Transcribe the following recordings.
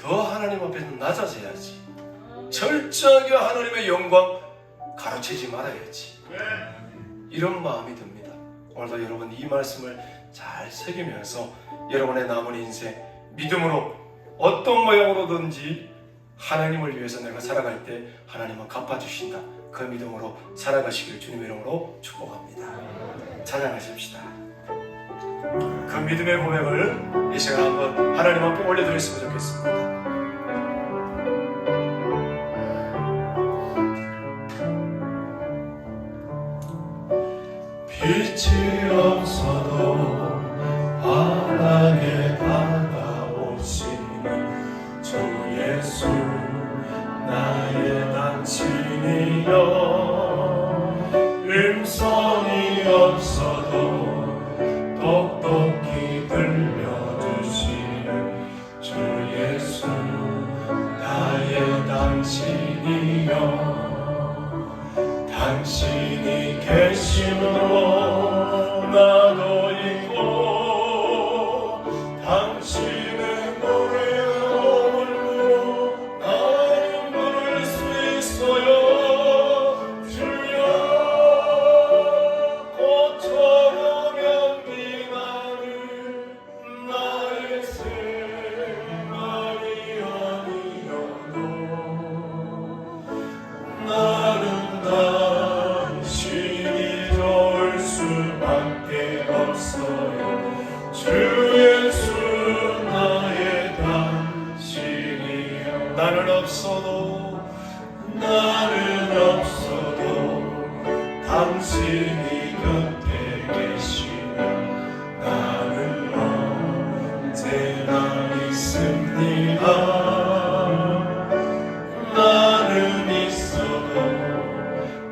더 하나님 앞에서 낮아져야지. 철저하게 하나님의 영광 가로채지 말아야지. 이런 마음이 듭니다. 오늘도 여러분 이 말씀을 잘 새기면서 여러분의 남은 인생 믿음으로 어떤 모양으로든지 하나님을 위해서 내가 살아갈 때 하나님은 갚아주신다. 그 믿음으로 살아가시길 주님의 이름으로 축복합니다. 찬양하십시다. 그 믿음의 고백을 이 시간 한번 하나님 앞에 올려드렸으면 좋겠습니다. 빛이 당신이여. 당신이 계심으로 당신이 곁에 계시면 나는 언제나 있습니다. 나는 있어도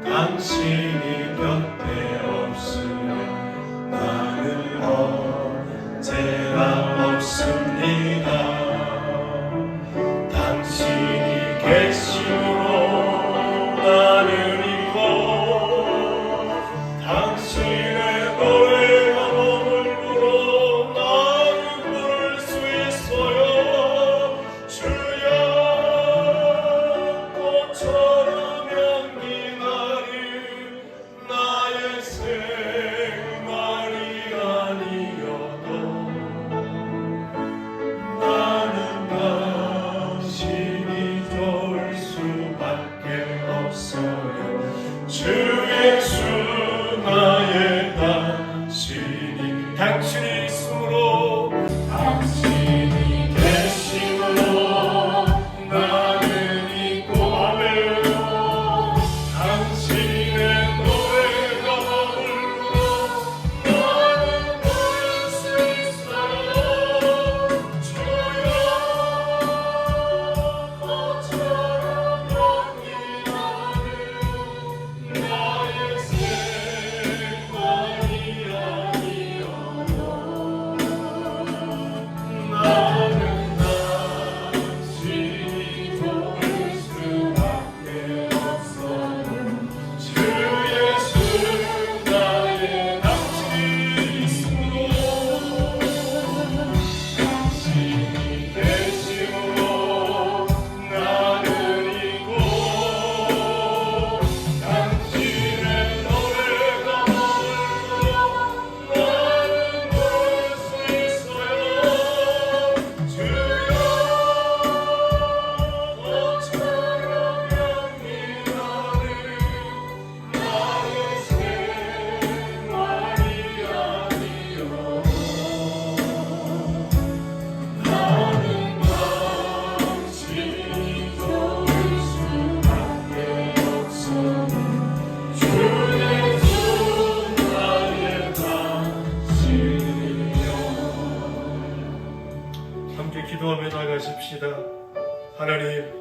당신이 곁에 없으면 나는 언제나 없습니다 나가십시다 하나님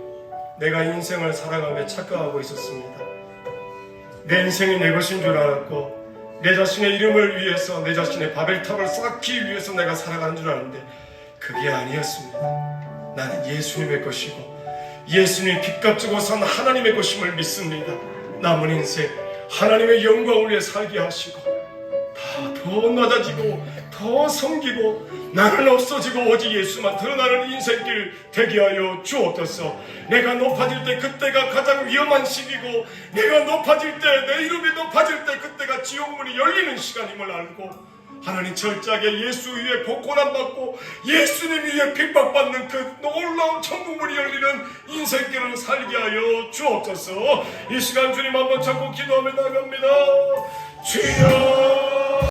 내가 인생을 살아가며 착각하고 있었습니다 내 인생이 내 것인 줄 알았고 내 자신의 이름을 위해서 내 자신의 바벨탑을 쌓기 위해서 내가 살아가는 줄 알았는데 그게 아니었습니다. 나는 예수님의 것이고 예수님이 빚값지고 산 하나님의 것임을 믿습니다. 남은 인생 하나님의 영광을 위해 살게 하시고 다 더 낮아지고 더 섬기고 나는 없어지고 오직 예수만 드러나는 인생길 되게 하여 주옵소서. 내가 높아질 때 그때가 가장 위험한 시기고 내가 높아질 때 내 이름이 높아질 때 그때가 지옥문이 열리는 시간임을 알고 하나님 철저하게 예수 위에 복고난 받고 예수님 위에 핍박받는 그 놀라운 천국문이 열리는 인생길을 살게 하여 주옵소서. 이 시간 주님 한번 찾고 기도하며 나갑니다. 주여